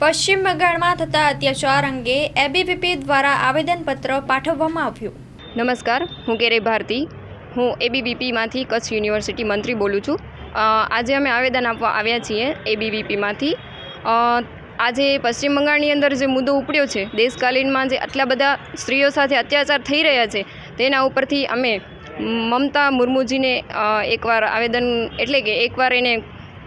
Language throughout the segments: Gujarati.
પશ્ચિમ બંગાળમાં થતા અત્યાચાર અંગે એબીવીપી દ્વારા આવેદનપત્ર પાઠવવામાં આવ્યું. નમસ્કાર, હું કેરે ભારતી. હું એબીવીપીમાંથી કચ્છ યુનિવર્સિટી મંત્રી બોલું છું. આજે અમે આવેદન આપવા આવ્યા છીએ એબીવીપીમાંથી આજે પશ્ચિમ બંગાળની અંદર જે મુદ્દો ઉપડ્યો છે, દેશકાલીનમાં જે આટલા બધા સ્ત્રીઓ સાથે અત્યાચાર થઈ રહ્યા છે, તેના ઉપરથી અમે મમતા મુર્મુજીને એકવાર આવેદન એટલે કે એકવાર એને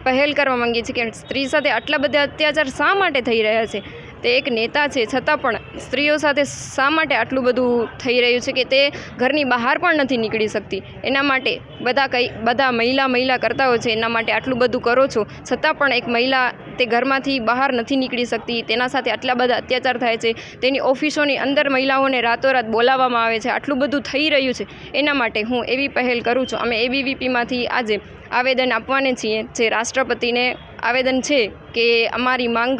પહેલ કરવા માંગીએ છીએ કે સ્ત્રી સાથે આટલા બધા અત્યાચાર શા માટે થઈ રહ્યા છે? તે એક નેતા છે. છતાં પણ સ્ત્રીઓ સાથે શા માટે આટલું બધું થઈ રહ્યું છે કે તે ઘરની બહાર પણ નથી નીકળી શકતી? એના માટે બધા કઈ, બધા મહિલા મહિલા કરતા હોય છે, એના માટે આટલું બધું કરો છો? છતાં પણ એક મહિલા તે ઘરમાંથી બહાર નથી નીકળી શકતી. તેના સાથે આટલા બધા અત્યાચાર થાય છે. તેની ઓફિસોની અંદર મહિલાઓને રાતોરાત બોલાવવામાં આવે છે. આટલું બધું થઈ રહ્યું છે. એના માટે હું એવી પહેલ કરું છું. અમે એબીવીપીમાંથી આજે આવેદન આપવાને છીએ. જે રાષ્ટ્રપતિને આવેદન છે કે અમારી માંગ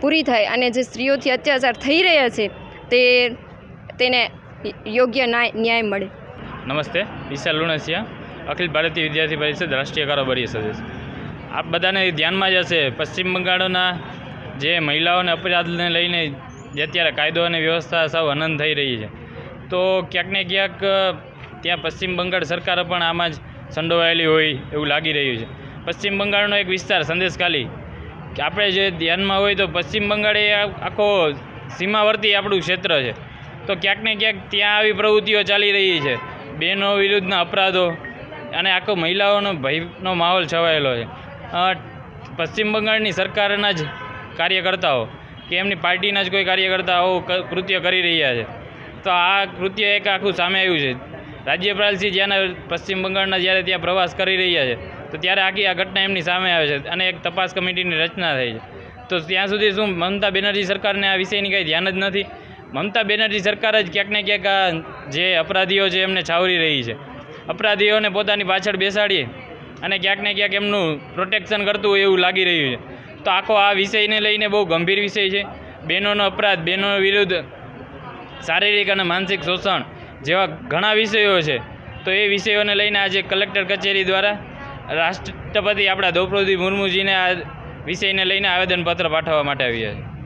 પૂરી થાય અને જે સ્ત્રીઓથી અત્યાચાર થઈ રહ્યા છે, તે તેને યોગ્ય ન્યાય મળે. નમસ્તે, વિશાલ લુણસિયા, અખિલ ભારતીય વિદ્યાર્થી પરિષદ રાષ્ટ્રીય કારોબારી સદસ્ય આપ બધાને ધ્યાનમાં જ હશે, પશ્ચિમ બંગાળના જે મહિલાઓને અપરાધને લઈને જે અત્યારે કાયદો અને વ્યવસ્થા સાવ અનંત થઈ રહી છે. તો ક્યાંક ને ક્યાંક, ત્યાં પશ્ચિમ બંગાળ સરકાર પણ આમાં જ સંડોવાયેલી હોય એવું લાગી રહ્યું છે. પશ્ચિમ બંગાળનો એક વિસ્તાર સંદેશખાલી આપણે જે ધ્યાનમાં હોય તો પશ્ચિમ બંગાળ એ આખો સીમાવર્તી આપણું ક્ષેત્ર છે. તો ક્યાંક ને ક્યાંક ત્યાં આવી પ્રવૃત્તિઓ ચાલી રહી છે. બહેનો વિરુદ્ધના અપરાધો અને આખો મહિલાઓનો ભયનો માહોલ છવાયેલો છે. પશ્ચિમ બંગાળની સરકારના જ કાર્યકર્તાઓ કે એમની પાર્ટીના જ કોઈ કાર્યકર્તાઓ કૃત્ય કરી રહ્યા છે. તો આ કૃત્ય એક આખું સામે આવ્યું છે. રાજ્યપાલશ્રી જ્યાં પશ્ચિમ બંગાળના જ્યારે ત્યાં પ્રવાસ કરી રહ્યા છે, તો ત્યારે આખી આ ઘટના એમની સામે આવે છે અને એક તપાસ કમિટીની રચના થઈ છે. તો ત્યાં સુધી શું મમતા બેનર્જી સરકારને આ વિષયની કંઈ ધ્યાન જ નથી? મમતા બેનર્જી સરકાર જ ક્યાંક ને ક્યાંક જે અપરાધીઓ છે એમને છાવરી રહી છે. અપરાધીઓને પોતાની પાછળ બેસાડીએ અને ક્યાંક ને ક્યાંક એમનું પ્રોટેક્શન કરતું હોય એવું લાગી રહ્યું છે. તો આખો આ વિષયને લઈને બહુ ગંભીર વિષય છે. બહેનોનો અપરાધ બહેનો વિરુદ્ધ શારીરિક અને માનસિક શોષણ જેવા ઘણા વિષયો છે, તો એ વિષયોને લઈને આજે કલેક્ટર કચેરી દ્વારા રાષ્ટ્રપતિ આપણા દ્રૌપદી મુર્મુજીને આ વિષયને લઈને આવેદનપત્ર પાઠવવા માટે આવ્યા છે.